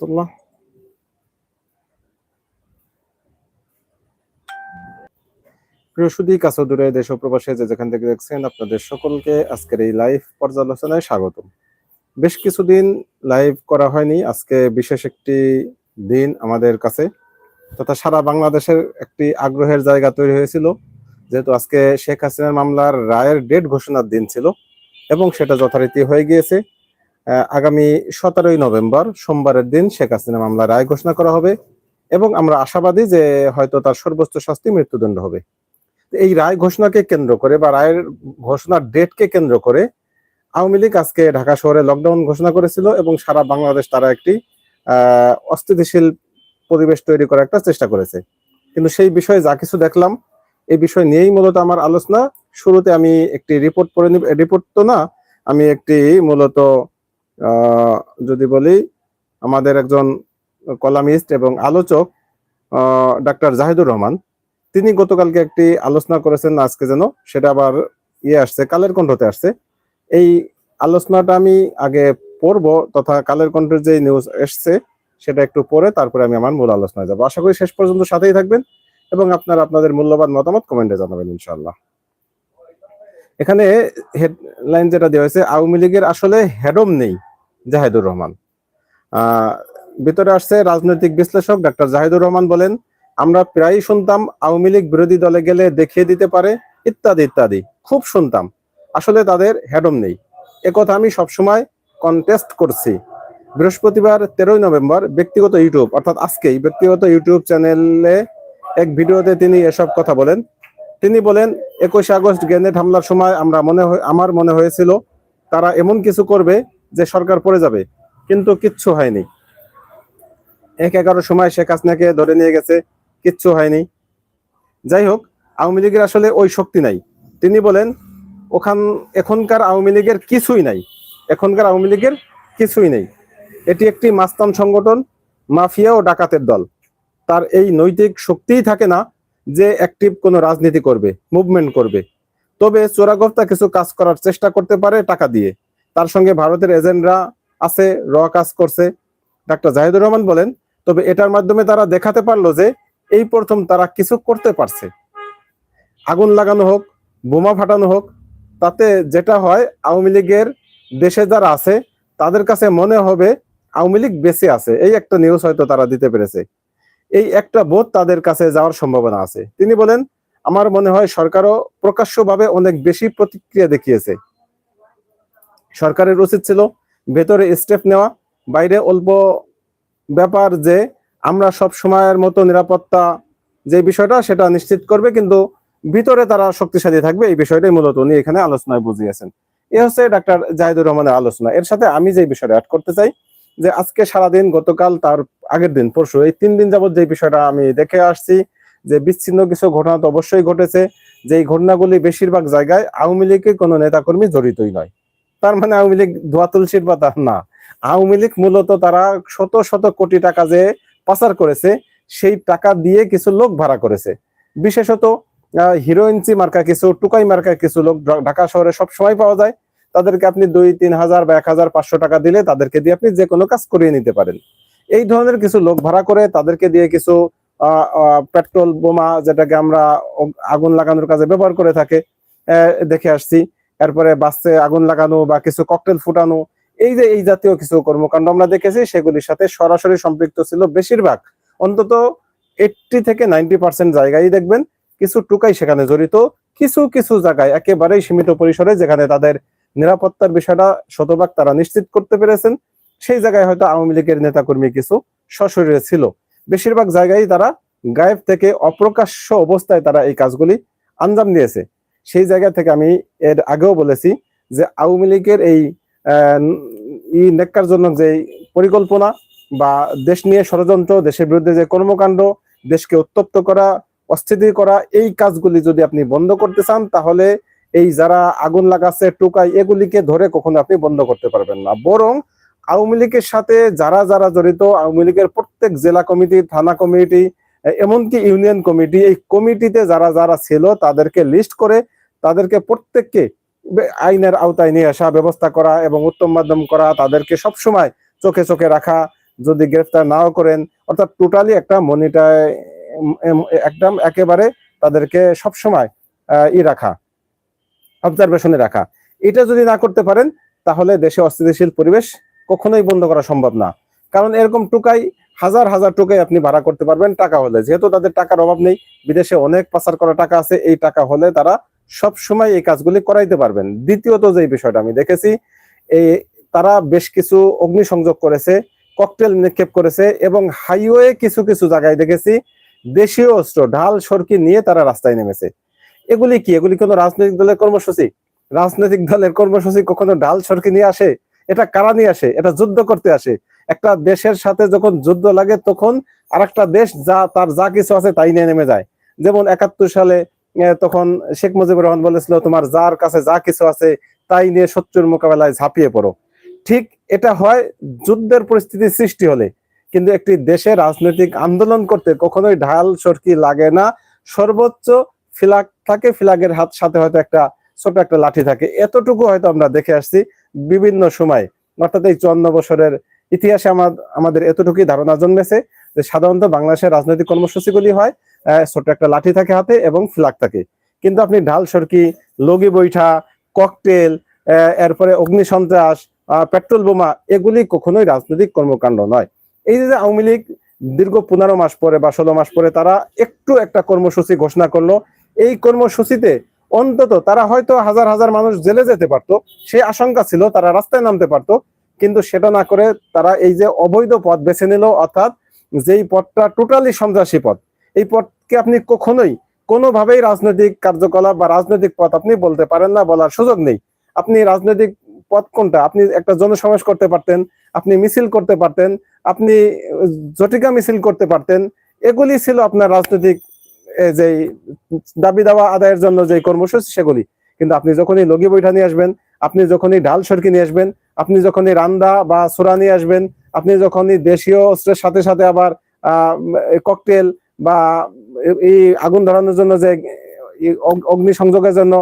রহমতুল্লাহ। প্রিয় সুদী কাছে দূরে দেশ প্রবাসে যে যেখান থেকে দেখছেন আপনাদের সকলকে আজকের এই লাইভ পর্যালোচনায় স্বাগতম। বেশ কিছুদিন লাইভ করা হয়নি, আজকে বিশেষ একটি দিন আমাদের কাছে, তথা সারা বাংলাদেশের একটি আগ্রহের জায়গা তৈরি হয়েছিল, যেহেতু আজকে শেখ হাসিনার মামলার রায়ের ডেট ঘোষণার দিন ছিল, এবং সেটা যথারীতি হয়ে গিয়েছে। আগামী সতেরোই নভেম্বর, সোমবারের দিন শেখ হাসিনা মামলা রায় ঘোষণা করা হবে এবং আমরা আশাবাদী যে হয়তো তার সর্বোচ্চ শাস্তি মৃত্যুদণ্ড হবে। এই রায় ঘোষণাকে কেন্দ্র করে বা রায়ের ঘোষণার ডেটকে কেন্দ্র করে আওয়ামী লীগ আজকে ঢাকা শহরে লকডাউন ঘোষণা করেছিল এবং সারা বাংলাদেশ তারা একটি অস্থিতিশীল পরিবেশ তৈরি করার একটা চেষ্টা করেছে। কিন্তু সেই বিষয়ে যা কিছু দেখলাম, এই বিষয় নিয়েই মূলত আমার আলোচনা। শুরুতে আমি একটি রিপোর্ট পড়ে রিপোর্ট তো না, আমি একটি মূলত যদি বলি, আমাদের একজন কলামিস্ট এবং আলোচক ডাক্তার জাহিদুর রহমান, তিনি গতকালকে একটি আলোচনা করেছেন, আজকে যেন সেটা আবার ইয়ে আসছে, কালের কণ্ঠতে আসছে। এই আলোচনাটা আমি আগে পড়ব তথা কালের কণ্ঠের যে নিউজ এসছে, সেটা একটু পরে তারপরে আমি আমার মূল আলোচনায় যাব। আশা করি শেষ পর্যন্ত সাথেই থাকবেন এবং আপনারা, আপনাদের মূল্যবান মতামত কমেন্টে জানাবেন ইনশাল্লাহ এখানে হেডলাইন যেটা দেওয়া হয়েছে, আওয়ামী লীগের আসলে হেডম নেই। জাহেদুর রহমান। ভিতরে আসছে রাজনৈতিক বিশ্লেষক ডাক্তার জাহিদুর রহমান বলেন, আমরা প্রায়ই শুনতাম আওয়ামী লীগ বিরোধী দলে গেলে দেখিয়ে দিতে পারে, ইত্যাদি ইত্যাদি। খুব শুনতাম। আসলে তাদের হেডম নেই। একথা আমি সবসময় কন্টেস্ট করছি। বৃহস্পতিবার তেরোই নভেম্বর ব্যক্তিগত ইউটিউব, অর্থাৎ আজকেই ব্যক্তিগত ইউটিউব চ্যানেলে এক ভিডিওতে তিনি এসব কথা বলেন। তিনি বলেন, একুশে আগস্ট গ্রেনেড হামলার সময় আমরা মনে আমার মনে হয়েছিল তারা এমন কিছু করবে যে সরকার পড়ে যাবে, কিন্তু কিচ্ছু হয়নি। এক এগারো সময় শেখ হাসিনাকে ধরে নিয়ে গেছে, কিচ্ছু হয়নি। যাই হোক, আওয়ামী লীগের আসলে ওই শক্তি নাই। তিনি বলেন, ওখান, এখনকার আওয়ামী লীগের কিছুই নাই। এখনকার আওয়ামী লীগের কিছুই নেই। এটি একটি মাস্তান সংগঠন, মাফিয়া ও ডাকাতের দল। তার এই নৈতিক শক্তিই থাকে না যে অ্যাক্টিভ কোনো রাজনীতি করবে, মুভমেন্ট করবে। তবে চোরাগর্তা কিছু কাজ করার চেষ্টা করতে পারে টাকা দিয়ে। তার সঙ্গে ভারতের এজেন্টরা আছে, র কাজ করছে। ডাক্তার জাহিদুর রহমান বলেন, তবে এটার মাধ্যমে তারা দেখাতে পারল যে এই প্রথম তারা কিছু করতে পারছে। আগুন লাগানো হোক, বোমা ফাটানো হোক, তাতে যেটা হয়, আওয়ামী লীগের দেশে যারা আছে, তাদের কাছে মনে হবে আওয়ামী লীগ বেঁচে আছে। এই একটা নিউজ হয়তো তারা দিতে পেরেছে। এই একটা বোধ তাদের কাছে যাওয়ার সম্ভাবনা আছে। তিনি বলেন, আমার মনে হয় সরকারও প্রকাশ্যভাবে অনেক বেশি প্রতিক্রিয়া দেখিয়েছে। সরকারের উচিত ছিল, ভেতরে স্টেপ নেওয়া, বাইরে অল্প ব্যাপার যে আমরা সব সময়ের মতো নিরাপত্তা যে বিষয়টা সেটা নিশ্চিত করবে, কিন্তু ভিতরে তারা শক্তিশালী থাকবে এই বিষয়টাই মূলত উনি এখানে আলোচনায় বুঝিয়েছেন। এ হচ্ছে ডাক্তার জাহিদুর রহমানের আলোচনা। এর সাথে আমি যে বিষয়টা অ্যাড করতে চাই, যে আজকে সারাদিন গতকাল তার আগের দিন, পরশু, এই তিন দিন যাবত যে বিষয়টা আমি দেখে আসছি, যে বিচ্ছিন্ন কিছু ঘটনা তো অবশ্যই ঘটেছে যে ঘটনাগুলি বেশিরভাগ জায়গায় আওয়ামী লীগের কোনো নেতাকর্মী জড়িতই নয়। তার মানে আওয়ামী লীগ ধোয়া তুলসীর পাতা না। আওয়ামী লীগ মূলত তারা শত শত কোটি টাকা যে পাচার করেছে সেই টাকা দিয়ে কিছু লোক ভাড়া করেছে। বিশেষত আহ, হিরোইনচি মার্কা কিছু টুকাই মার্কা কিছু লোক ঢাকা শহরে সব সময় পাওয়া যায়। তাদেরকে আপনি দুই তিন হাজার বা এক হাজার পাঁচশো টাকা দিলে তাদেরকে দিয়ে আপনি যে কোনো কাজ করিয়ে নিতে পারেন। এই ধরনের কিছু লোক ভাড়া করে তাদেরকে দিয়ে কিছু পেট্রোল বোমা যেটাকে আমরা আগুন লাগানোর কাজে ব্যবহার করে থাকে। দেখে আসছি। এরপরে বাসে আগুন লাগানো বা কিছু ককটেল ফুটানো, এই যে এই জাতীয় কিছু কর্মকাণ্ড আমরা দেখেছি, সেগুলির সাথে সরাসরি সম্পৃক্ত ছিল বেশিরভাগ। অন্তত এইটটি থেকে নাইনটি পার্সেন্ট জায়গায় দেখবেন কিছু টুকাই সেখানে জড়িত, কিছু কিছু জায়গায় একেবারেই সীমিত পরিসরে যেখানে তাদের নিরাপত্তার বিষয়টা শতভাগ তারা নিশ্চিত করতে পেরেছেন। সেই জায়গায় হয়তো আওয়ামী লীগের নেতাকর্মী কিছু সশরীরে ছিল। বেশিরভাগ জায়গায় তারা গায়েব থেকে অপ্রকাশ্য অবস্থায় তারা এই কাজগুলি আঞ্জাম দিয়েছে। সেই জায়গা থেকে আমি এর আগেও বলেছি যে আওয়ামী লীগের এই ই যে পরিকল্পনা বা দেশ নিয়ে ষড়যন্ত্র, দেশের বিরুদ্ধে যে কর্মকাণ্ড, দেশকে উত্তপ্ত করা, অস্থিতি করা, এই কাজগুলি যদি আপনি বন্ধ করতে চান, তাহলে এই যারা আগুন লাগাচ্ছে, টুকাই, এগুলিকে ধরে কখনো আপনি বন্ধ করতে পারবেন না। বরং আওয়ামী লীগের সাথে যারা যারা জড়িত, আওয়ামী লীগের প্রত্যেক জেলা কমিটি, থানা কমিটি, এমনকি ইউনিয়ন কমিটি, এই কমিটিতে যারা যারা ছিল, তাদেরকে লিস্ট করে তাদেরকে প্রত্যেককে আইনের আওতায় নিয়ে আসা, ব্যবস্থা করা এবং উত্তম মাধ্যম করা তাদেরকে সবসময় চোখে চোখে রাখা। যদি গ্রেফতার নাও করেন, অর্থাৎ টোটালি একটা মনিটায় একদম একেবারে তাদেরকে সবসময় ই রাখা অবজারভেশনে রাখা। এটা যদি না করতে পারেন, তাহলে দেশে অস্থিতিশীল পরিবেশ কখনোই বন্ধ করা সম্ভব না। কারণ এরকম টুকাই, হাজার হাজার টুকাই আপনি ভাড়া করতে পারবেন টাকা হলে। যেহেতু তাদের টাকার অভাব নেই, বিদেশে অনেক পাচার করা টাকা আছে, এই টাকা হলে তারা সব সময় এই কাজগুলি করাইতে পারবেন। দ্বিতীয়ত যে বিষয়টা আমি দেখেছি, এই তারা বেশ কিছু অগ্নিসংযোগ করেছে, ককটেল নিক্ষেপ করেছে এবং হাইওয়ে কিছু কিছু জায়গায় দেখেছি, দেশীয় অস্ত্র, ঢাল, সরকি নিয়ে তারা রাস্তায় নেমেছে। এগুলি কি? এগুলি কোনো রাজনৈতিক দলের কর্মসূচি? রাজনৈতিক দলের কর্মসূচি কখনো ঢাল, সরকি নিয়ে আসে? এটা কারা নিয়ে আসে? এটা যুদ্ধ করতে আসে। একটা দেশের সাথে যখন যুদ্ধ লাগে, তখন আরেকটা দেশ যা, তার যা কিছু আছে তাই নিয়ে নেমে যায়। যেমন একাত্তর সালে তখন শেখ মুজিবুর রহমান বলেছিল, তোমার যার কাছে যা কিছু আছে, তাই নিয়ে শত্রুর মোকাবেলায় ঝাঁপিয়ে পড়ো। ঠিক এটা হয় যুদ্ধের পরিস্থিতি সৃষ্টি হলে, কিন্তু একটি দেশে রাজনৈতিক আন্দোলন করতে কখনোই ঢাল, সরকি লাগে না। সর্বোচ্চ ফিলাক থাকে ফিলাগের হাত সাথে হয়তো একটা ছোট একটা লাঠি থাকে। এতটুকু হয়তো আমরা দেখে আসছি বিভিন্ন সময়। অর্থাৎ এই চুয়ান্ন বছরের ইতিহাসে আমার আমাদের এতটুকুই ধারণা জন্মেছে যে সাধারণত বাংলাদেশের রাজনৈতিক কর্মসূচিগুলি হয় ছোট একটা লাঠি থাকে হাতে এবং ফ্ল্যাগ থাকে। কিন্তু আপনি ঢাল, সরকি, লগি বৈঠা, ককটেল এরপরে অগ্নি সন্ত্রাস পেট্রোল বোমা, এগুলি কখনোই রাজনৈতিক কর্মকাণ্ড নয়। এই যে আওয়ামী লীগ দীর্ঘ পনেরো মাস পরে বা ষোলো মাস পরে তারা একটু একটা কর্মসূচি ঘোষণা করল। এই কর্মসূচিতে অন্তত তারা হয়তো হাজার হাজার মানুষ জেলে যেতে পারতো। সেই আশঙ্কা ছিল, তারা রাস্তায় নামতে পারতো। কিন্তু সেটা না করে তারা এই যে অবৈধ পথ বেছে নিল, অর্থাৎ যেই পথটা টোটালি সন্ত্রাসী পথ এই পথকে আপনি কখনোই কোনোভাবেই রাজনৈতিক কার্যকলাপ বা রাজনৈতিক পথ আপনি বলতে পারেন না, বলার সুযোগ নেই। আপনি রাজনৈতিক পথ কোনটা? আপনি একটা জনসমাবেশ করতে পারতেন, আপনি মিছিল করতে পারতেন, আপনি জটিকা মিছিল করতে পারতেন, এগুলি ছিল আপনার রাজনৈতিক যেই দাবি দাওয়া আদায়ের জন্য যে কর্মসূচি সেগুলি। কিন্তু আপনি যখনই লগি বৈঠা নিয়ে আসবেন, আপনি যখনই ঢাল সরকি নিয়ে আসবেন, আপনি যখনই রান্দা বা সোরা নিয়ে আসবেন, আপনি যখনই দেশীয় অস্ত্রের সাথে সাথে আবার ককটেল বা এই আগুন ধরানোর জন্য যে অগ্নি সংযোগের জন্য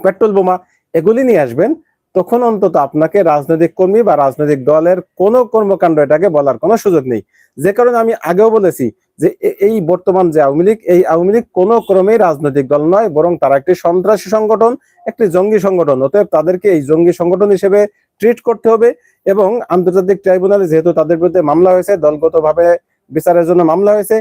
পেট্রোল বোমা এগুলি নিয়ে আসবেন, তখন অন্তত আপনাকে রাজনৈতিক কর্মী বা রাজনৈতিক দলের কোনো কর্মকাণ্ড এটাকে বলার কোনো সুযোগ নেই। যে কারণে আমি আগেও বলেছি যে এই বর্তমান যে আওয়ামী লীগ, এই আওয়ামী লীগ কোনো ক্রমেই রাজনৈতিক দল নয়, বরং তারা একটি সন্ত্রাসী সংগঠন, একটি জঙ্গি সংগঠন। অতএব তাদেরকে এই জঙ্গি সংগঠন হিসেবে ট্রিট করতে হবে এবং আন্তর্জাতিক ট্রাইব্যুনালে যেহেতু তাদের বিরুদ্ধে মামলা হয়েছে, দলগতভাবে বিচারের জন্য মামলা হয়েছে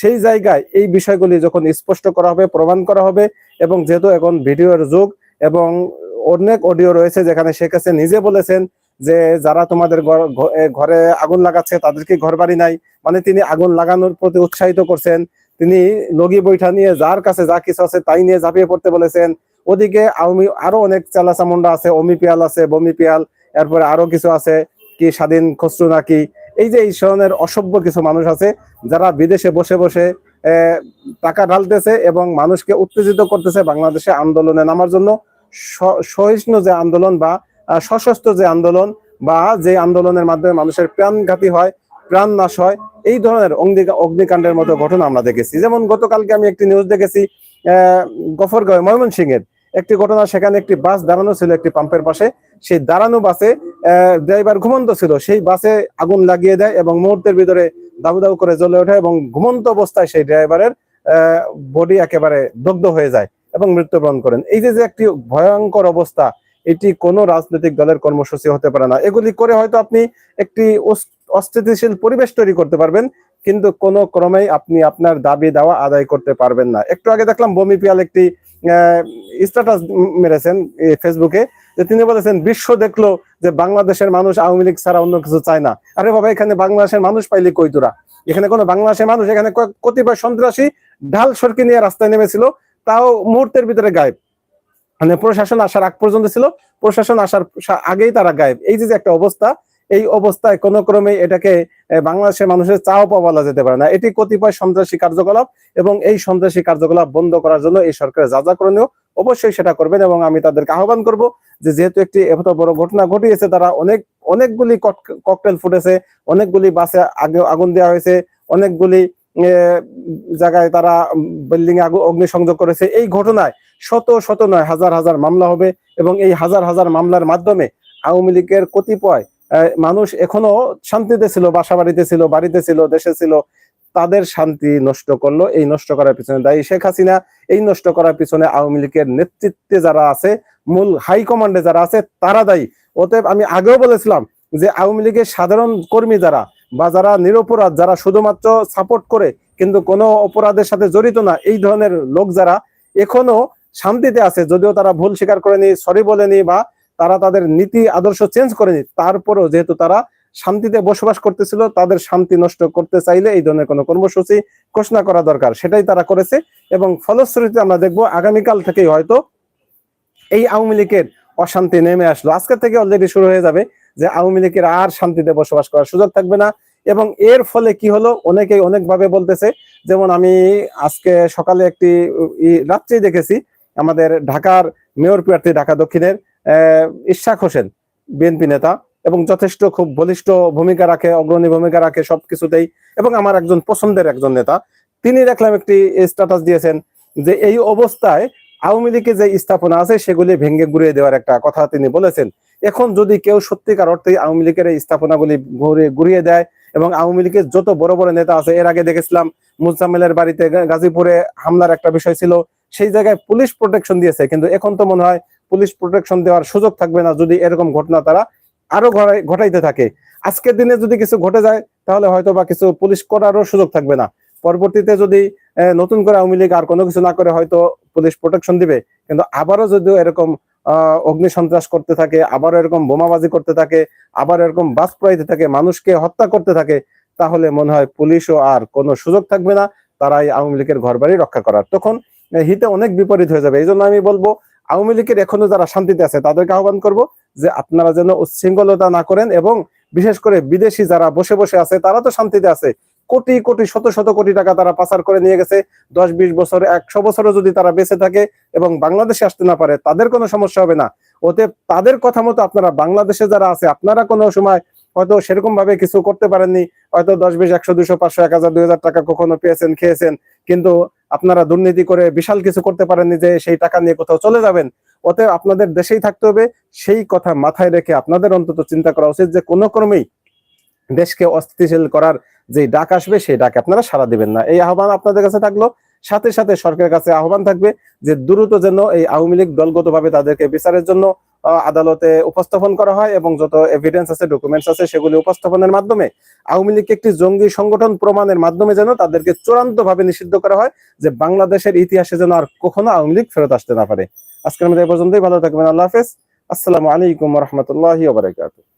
সেই জায়গায় এই বিষয়গুলি যখন স্পষ্ট করা হবে, প্রমাণ করা হবে এবং যেহেতু এখন ভিডিওর যুগ এবং অনেক অডিও রয়েছে যেখানে শেখ হাসিনা নিজে বলেছেন যে যারা তোমাদের ঘর- আগুন লাগাচ্ছে তাদেরকে ঘর বাড়ি নাই। মানে তিনি আগুন লাগানোর প্রতি উৎসাহিত করছেন। তিনি লগি বৈঠা নিয়ে যার কাছে যা কিছু আছে তাই নিয়ে ঝাঁপিয়ে পড়তে বলেছেন। ওদিকে আওয়ামী আরও অনেক চালা চামুন্ডা আছে, অমি পিয়াল আছে, বমি পিয়াল, এরপরে আরও কিছু আছে, কি স্বাধীন খসরু নাকি? এই যে এই ধরনের অসভ্য কিছু মানুষ আছে, যারা বিদেশে বসে বসে টাকা ঢালতেছে এবং মানুষকে উত্তেজিত করতেছে বাংলাদেশে আন্দোলনে নামার জন্য। সহিষ্ণু যে আন্দোলন বা সশস্ত্র যে আন্দোলন বা যে আন্দোলনের মাধ্যমে মানুষের প্রাণঘাতী হয় প্রাণ নাশ হয়, এই ধরনের অগ্নি- অগ্নিকাণ্ডের মতো ঘটনা আমরা দেখেছি। যেমন গতকালকে আমি একটি নিউজ দেখেছি আহ গফরগাঁও ময়মনসিংহ এর একটি ঘটনা, সেখানে একটি বাস দাঁড়ানো ছিল একটি পাম্পের পাশে। সেই দাঁড়ানো বাসে ড্রাইভার ঘুমন্ত ছিল। সেই বাসে আগুন লাগিয়ে দেয় এবং মুহূর্তের ভিতরে দাবু দাবু করে জ্বলে ওঠে এবং ঘুমন্ত অবস্থায় সেই ড্রাইভারের বডি একেবারে দগ্ধ হয়ে যায় এবং মৃত্যুবরণ করেন। এই যে একটি ভয়ঙ্কর অবস্থা, এটি কোনো রাজনৈতিক দলের কর্মসূচি হতে পারে না। এগুলি করে হয়তো আপনি একটি অস- অস্থিতিশীল পরিবেশ তৈরি করতে পারবেন, কিন্তু কোনো ক্রমেই আপনি আপনার দাবি দেওয়া আদায় করতে পারবেন না। একটু আগে দেখলাম বমি পিয়াল একটি স্ট্যাটাস মেরেছেন ফেসবুকে যে তিনি বলেছেন, বিশ্ব দেখল যে বাংলাদেশের মানুষ আওয়ামী লীগ ছাড়া অন্য কিছু চায় না। আরে বাবা, এখানে বাংলাদেশের মানুষ পাইলে কই তোরা? এখানে কোনো বাংলাদেশের মানুষ, এখানে কতিপয় সন্ত্রাসী ঢাল সরকি নিয়ে রাস্তায় নেমেছিল, তাও মুহূর্তের ভিতরে গায়েব। মানে প্রশাসন আসার আগ পর্যন্ত ছিল, প্রশাসন আসার আগেই তারা গায়েব। এই যে একটা অবস্থা এই অবস্থায় কোনো ক্রমে এটাকে বাংলাদেশের মানুষের চাও পাওয়া বলা যেতে পারে না। এটি কতিপয় সন্ত্রাসী কার্যকলাপ এবং এই সন্ত্রাসী কার্যকলাপ বন্ধ করার জন্য এই সরকারের যা যা করণীয় অবশ্যই সেটা করবেন এবং আমি তাদেরকে আহ্বান করব যে যেহেতু একটি এত বড় ঘটনা ঘটিয়েছে, তারা অনেক, অনেকগুলি ককটেল ফুটেছে, অনেকগুলি বাসে আগে আগুন দেওয়া হয়েছে, অনেকগুলি জায়গায় তারা বিল্ডিং এ অগ্নিসংযোগ করেছে। এই ঘটনায় শত শত নয়, হাজার হাজার মামলা হবে এবং এই হাজার হাজার মামলার মাধ্যমে আওয়ামী লীগের কতিপয় মানুষ এখনও শান্তিতে ছিল বাসা বাড়িতে ছিল বাড়িতে ছিল, দেশে ছিল, তাদের শান্তি নষ্ট করল, এই নষ্ট করার পিছনে দায়ী শেখ হাসিনা, এই নষ্ট করার পিছনে আওয়ামী লীগের নেতৃত্বে যারা আছে, মূল হাই কমান্ডে যারা আছে, তারা দায়ী। অতএব আমি আগেও বলেছিলাম যে আওয়ামী লীগের সাধারণ কর্মী যারা বা যারা নিরপরাধ, যারা শুধুমাত্র সাপোর্ট করে, কিন্তু কোনো অপরাধের সাথে জড়িত না, এই ধরনের লোক যারা এখনও শান্তিতে আছে, যদিও তারা ভুল স্বীকার করেনি সরি বলেনি বা তারা তাদের নীতি, আদর্শ চেঞ্জ করেনি তারপরেও যেহেতু তারা শান্তিতে বসবাস করতেছিল, তাদের শান্তি নষ্ট করতে চাইলে এই ধরনের কোনো কর্মসূচি ঘোষণা করা দরকার। সেটাই তারা করেছে এবং ফলশ্রুতিতে আমরা দেখব আগামীকাল থেকেই হয়তো এই আওয়ামী লীগের অশান্তি নেমে আসলো। আজকে থেকে অলরেডি শুরু হয়ে যাবে যে আওয়ামী লীগের আর শান্তিতে বসবাস করার সুযোগ থাকবে না এবং এর ফলে কি হলো অনেকেই অনেকভাবে বলতেছে, যেমন আমি আজকে সকালে একটি রাত্রেই দেখেছি, আমাদের ঢাকার মেয়র প্রার্থী ঢাকা দক্ষিণের ইশাক হোসেন, বিএনপি নেতা, এবং যথেষ্ট খুব বলিষ্ঠ ভূমিকা রাখে, অগ্রণী ভূমিকা রাখে সবকিছুতেই, এবং আমার একজন পছন্দের একজন নেতা, তিনি দেখলাম একটি স্ট্যাটাস দিয়েছেন যে এই অবস্থায় আওয়ামী লীগের যে স্থাপনা আছে, সেগুলি ভেঙে ঘুরিয়ে দেওয়ার একটা কথা তিনি বলেছেন। এখন যদি কেউ সত্যিকার অর্থে আওয়ামী লীগের এই স্থাপনাগুলি ঘুরিয়ে গুড়িয়ে দেয়, এবং আওয়ামী লীগের যত বড় বড় নেতা আছে, এর আগে দেখেছিলাম মুজাম্মেলের বাড়িতে গাজীপুরে হামলার একটা বিষয় ছিল, সেই জায়গায় পুলিশ প্রোটেকশন দিয়েছে, কিন্তু এখন তো মনে হয় পুলিশ প্রোটেকশন দেওয়ার সুযোগ থাকবে না যদি এরকম ঘটনা তারা আরও ঘটাইতে থাকে। আজকের দিনে যদি কিছু ঘটে যায়, তাহলে হয়তো বা কিছু পুলিশ করারও সুযোগ থাকবে না। পরবর্তীতে যদি নতুন করে আওয়ামী লীগ আর কোনো কিছু না করে হয়তো পুলিশ প্রোটেকশন দিবে। কিন্তু আবারও যদিও এরকম অগ্নি সন্ত্রাস করতে থাকে, আবারও এরকম বোমাবাজি করতে থাকে আবার এরকম বাস পড়াইতে থাকে, মানুষকে হত্যা করতে থাকে, তাহলে মনে হয় পুলিশও আর কোনো সুযোগ থাকবে না, তারাই আওয়ামী লীগের ঘর বাড়ি রক্ষা করার। তখন হিতে অনেক বিপরীত হয়ে যাবে। এই জন্য আমি বলব আওয়ামী লীগের এখনও যারা শান্তিতে আছে, তাদেরকে আহ্বান করব যে আপনারা যেন উচ্ছৃঙ্খলতা না করেন এবং বিশেষ করে বিদেশি যারা বসে বসে আছে, তারা তো শান্তিতে আছে। কোটি কোটি, শত শত কোটি টাকা তারা পাচার করে নিয়ে গেছে। দশ, বিশ বছর, একশো বছরও যদি তারা বেঁচে থাকে এবং বাংলাদেশে আসতে না পারে, তাদের কোনো সমস্যা হবে না। ওতে তাদের কথা মতো আপনারা বাংলাদেশে যারা আছে, আপনারা কোনো সময় হয়তো সেরকম ভাবে কিছু করতে পারেননি। হয়তো দশ, বিশ, একশো, দুশো, পাঁচশো, এক হাজার, দুই হাজার টাকা কখনো পেয়েছেন, খেয়েছেন। কিন্তু আপনারা দুর্নীতি করে বিশাল কিছু করতে পারেননি যে সেই টাকা নিয়ে কোথাও চলে যাবেন। অতএব আপনাদের দেশেই থাকতে হবে। সেই কথা মাথায় রেখে আপনাদের অন্তত চিন্তা করা উচিত যে কোনো ক্রমেই দেশকে অস্থিতিশীল করার যে ডাক আসবে, সেই ডাকে আপনারা সাড়া দিবেন না। এই আহ্বান আপনাদের কাছে থাকল। সাথে সাথে সরকারের কাছে আহ্বান থাকবে যে দ্রুত যেন এই আওয়ামী লীগ দলগতভাবে তাদেরকে বিচারের জন্য আদালতে উপস্থাপন করা হয় এবং যত এভিডেন্স আছে ডকুমেন্টস আছে, সেগুলি উপস্থাপনের মাধ্যমে আওয়ামী লীগকে একটি জঙ্গি সংগঠন প্রমাণের মাধ্যমে যেন তাদেরকে চূড়ান্ত ভাবে নিষিদ্ধ করা হয় যে বাংলাদেশের ইতিহাসে যেন আর কখনো আওয়ামী লীগ ফেরত আসতে না পারে। আজকের মধ্যে এ পর্যন্তই। ভালো থাকবেন। আল্লাহ হাফেজ। আসসালামু আলাইকুম রহমতুল্লাহ বারাকাতুহ।